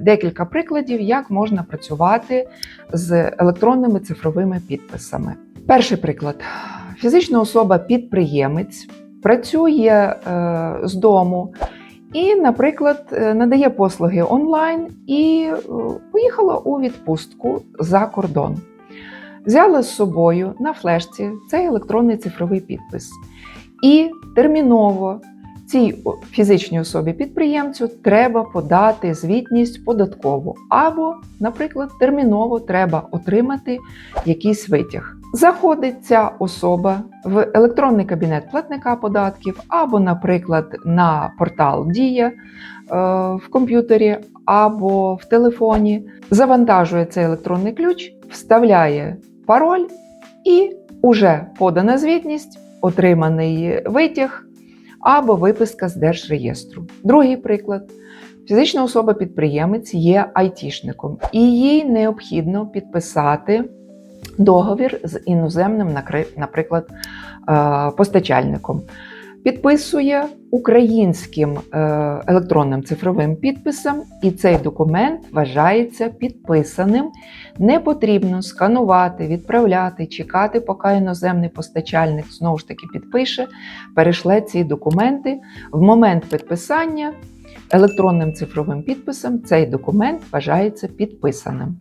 Декілька прикладів, як можна працювати з електронними цифровими підписами. Перший приклад: фізична особа-підприємець працює е, з дому і, наприклад, е, надає послуги онлайн і е, поїхала у відпустку за кордон. Взяла з собою на флешці цей електронний цифровий підпис. І терміново цій фізичній особі підприємцю треба подати звітність податкову, або, наприклад, терміново треба отримати якийсь витяг. Заходить ця особа в електронний кабінет платника податків, або, наприклад, на портал Дія е, в комп'ютері або в телефоні, завантажує цей електронний ключ, вставляє пароль і уже подана звітність, отриманий витяг або виписка з держреєстру. Другий приклад. Фізична особа-підприємець є айтішником, і їй необхідно підписати договір з іноземним, наприклад, е, постачальником. Підписує українським е, електронним цифровим підписом, і цей документ вважається підписаним. Не потрібно сканувати, відправляти, чекати, поки іноземний постачальник знову ж таки підпише, перешле ці документи. В момент підписання електронним цифровим підписом цей документ вважається підписаним.